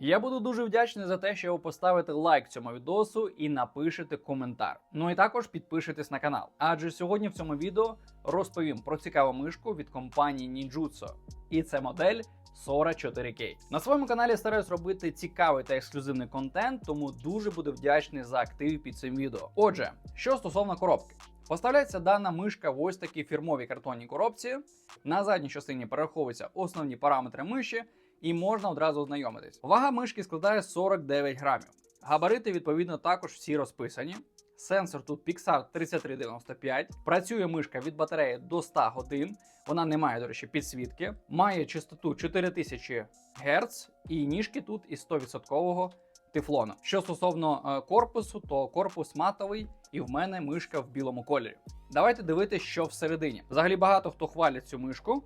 Я буду дуже вдячний за те, що ви поставите лайк цьому відосу і напишете коментар. Ну і також підпишитесь на канал. Адже сьогодні в цьому відео розповім про цікаву мишку від компанії Ninjutsu. І це модель Sora 4K. На своєму каналі стараюсь робити цікавий та ексклюзивний контент, тому дуже буду вдячний за актив під цим відео. Отже, що стосовно коробки. Поставляється дана мишка в ось такій фірмовій картонній коробці. На задній частині перераховуються основні параметри миші, і можна одразу ознайомитись. Вага мишки складає 49 грамів. Габарити, відповідно, також всі розписані. Сенсор тут Pixar 3395. Працює мишка від батареї до 100 годин. Вона не має, до речі, підсвітки. Має частоту 4000 Гц, і ніжки тут із 100% тефлону. Що стосовно е, корпусу, то корпус матовий, і в мене мишка в білому кольорі. Давайте дивитися, що всередині. Взагалі багато хто хвалять цю мишку,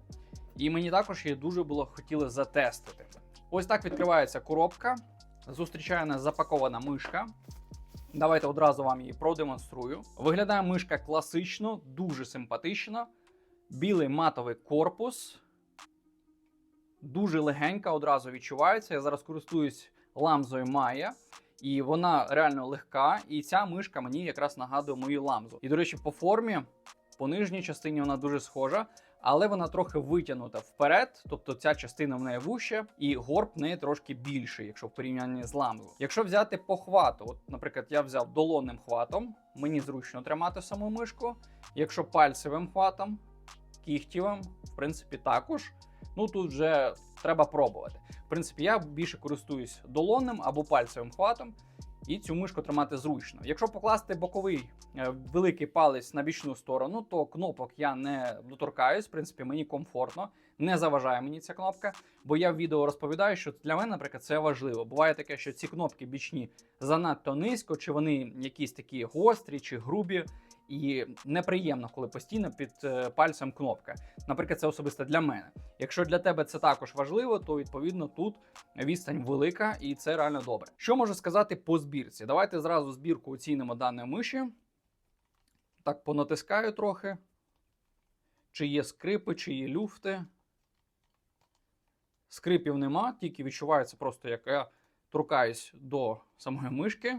і мені також її дуже було хотіли затестити. Ось так відкривається коробка. Зустрічає нас запакована мишка. Давайте одразу вам її продемонструю. Виглядає мишка класично, дуже симпатично. Білий матовий корпус. Дуже легенька, одразу відчувається. Я зараз користуюсь ламзою Maya. І вона реально легка, і ця мишка мені якраз нагадує мою ламзу. І, до речі, по формі, по нижній частині вона дуже схожа, але вона трохи витягнута вперед, тобто ця частина в неї вуща, і горб в неї трошки більший, якщо в порівнянні з ламзою. Якщо взяти по хвату, от, наприклад, я взяв долонним хватом, мені зручно тримати саму мишку. Якщо пальцевим хватом, кігтєвим, в принципі, також. Ну тут вже треба пробувати. В принципі, я більше користуюсь долонним або пальцевим хватом, і цю мишку тримати зручно. Якщо покласти боковий е, великий палець на бічну сторону, то кнопок я не доторкаюсь. В принципі, мені комфортно, не заважає мені ця кнопка, бо я в відео розповідаю, що для мене, наприклад, це важливо. Буває таке, що ці кнопки бічні занадто низько, чи вони якісь такі гострі чи грубі. І неприємно, коли постійно під е, пальцем кнопка. Наприклад, це особисто для мене. Якщо для тебе це також важливо, то відповідно тут відстань велика і це реально добре. Що можу сказати по збірці? Давайте зразу збірку оцінимо даної миші. Так, понатискаю трохи. Чи є скрипи, чи є люфти. Скрипів нема, тільки відчувається просто, як я торкаюсь до самої мишки.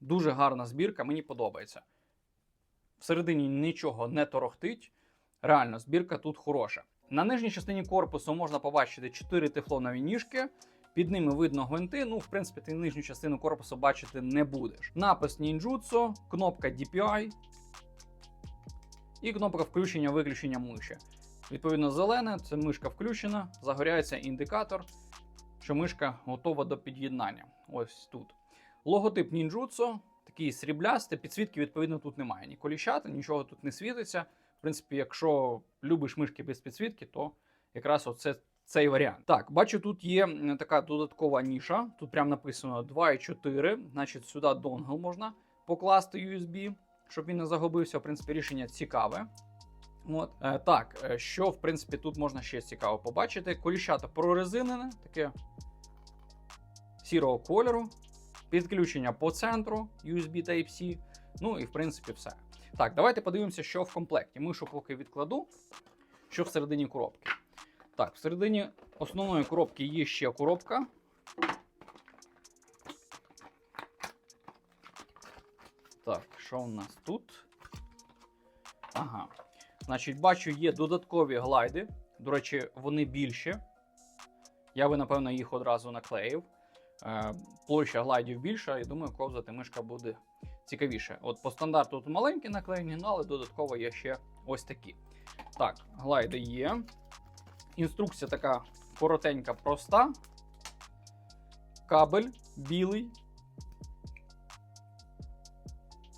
Дуже гарна збірка, мені подобається. Всередині нічого не торохтить. Реально, збірка тут хороша. На нижній частині корпусу можна побачити 4 тефлонові ніжки. Під ними видно гвинти. Ну, в принципі, ти нижню частину корпусу бачити не будеш. Напис Ninjutsu, кнопка DPI і кнопка включення-виключення миші. Відповідно, зелене це мишка включена, загоряється індикатор, що мишка готова до під'єднання. Ось тут. Логотип Ninjutsu, такий сріблястий, підсвітки, відповідно, тут немає. Ні коліщата, нічого тут не світиться. В принципі, якщо любиш мишки без підсвітки, то якраз оце цей варіант. Так, бачу, тут є така додаткова ніша. Тут прям написано 2,4. Значить, сюди донгл можна покласти USB, щоб він не загубився. В принципі, рішення цікаве. От. Е, так, е, що в принципі тут можна ще цікаво побачити? Коліщата прорезинене, таке сірого кольору. Підключення по центру USB Type-C. Ну і в принципі все. Так, давайте подивимося, що в комплекті. Мишу поки відкладу, що всередині коробки. Так, всередині основної коробки є ще коробка. Так, що у нас тут? Ага. Значить, бачу, є додаткові глайди. До речі, вони більші. Я би, напевно, їх одразу наклеїв. Е, Площа глайдів більша, і думаю, ковзати мишка буде цікавіше. От по стандарту тут маленькі наклеєні, ну, але додатково є ще ось такі. Так, глайди є. Інструкція така коротенька, проста. Кабель білий.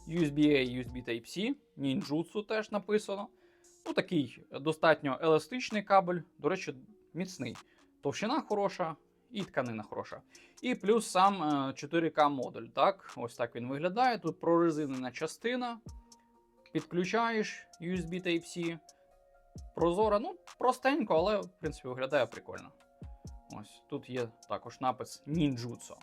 USB-A, USB Type-C, Ninjutsu теж написано. Ну, такий достатньо еластичний кабель, до речі, міцний. Товщина хороша і тканина хороша. І плюс сам е, 4К модуль. Так, ось так він виглядає. Тут прорезинена частина. Підключаєш USB Type-C. Прозора, ну, простенько, але в принципі виглядає прикольно. Ось тут є також напис Ninjutsu.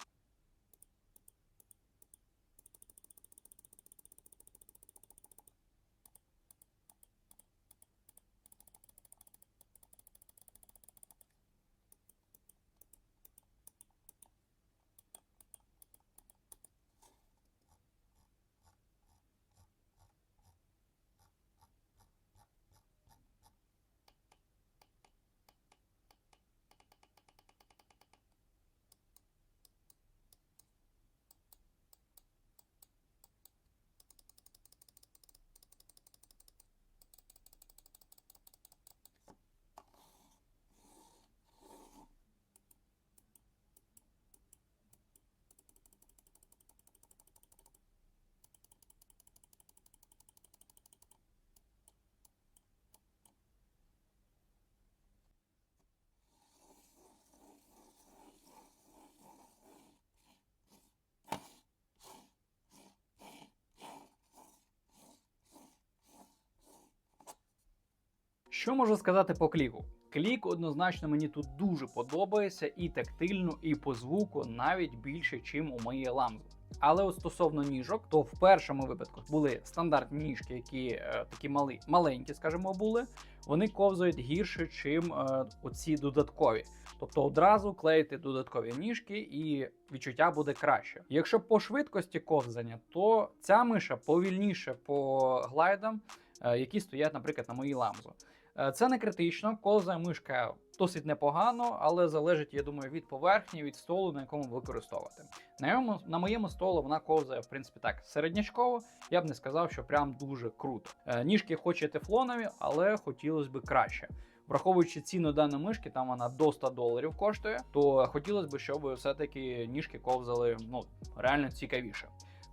Що можу сказати по кліку? Клік однозначно мені тут дуже подобається і тактильно, і по звуку навіть більше, ніж у моєї ламзи. Але от стосовно ніжок, то в першому випадку були стандартні ніжки, які е, такі мали, маленькі, скажімо, були. Вони ковзають гірше, чим е, оці додаткові. Тобто одразу клеїти додаткові ніжки і відчуття буде краще. Якщо по швидкості ковзання, то ця миша повільніше по глайдам, е, які стоять, наприклад, на моїй ламзу. Е, Це не критично, ковзає мишка досить непогано, але залежить, я думаю, від поверхні, від столу, на якому ви використовуєте. На, йому, на моєму столу вона ковзає, в принципі, так, середнячково. Я б не сказав, що прям дуже круто. Е, Ніжки хоч і тефлонові, але хотілося б краще. Враховуючи ціну даної мишки, там вона до 100 доларів коштує, то хотілося б, щоб все-таки ніжки ковзали ну, реально цікавіше.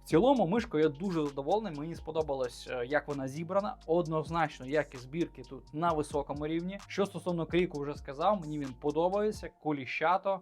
В цілому, мишкою я дуже задоволений. Мені сподобалось, е, як вона зібрана. Однозначно, якість збірки тут на високому рівні. Що стосовно кріку, вже сказав, мені він подобається, куліщато,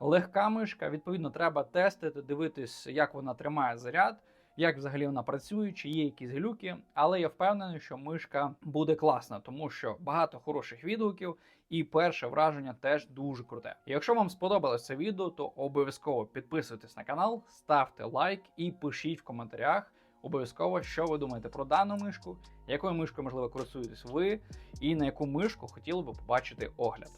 легка мишка. Відповідно, треба тестити, дивитись, як вона тримає заряд, як взагалі вона працює, чи є якісь глюки. Але я впевнений, що мишка буде класна, тому що багато хороших відгуків. І перше враження теж дуже круте. Якщо вам сподобалось це відео, то обов'язково підписуйтесь на канал, ставте лайк і пишіть в коментарях обов'язково, що ви думаєте про дану мишку, якою мишкою можливо користуєтесь ви, і на яку мишку хотіли би побачити огляд.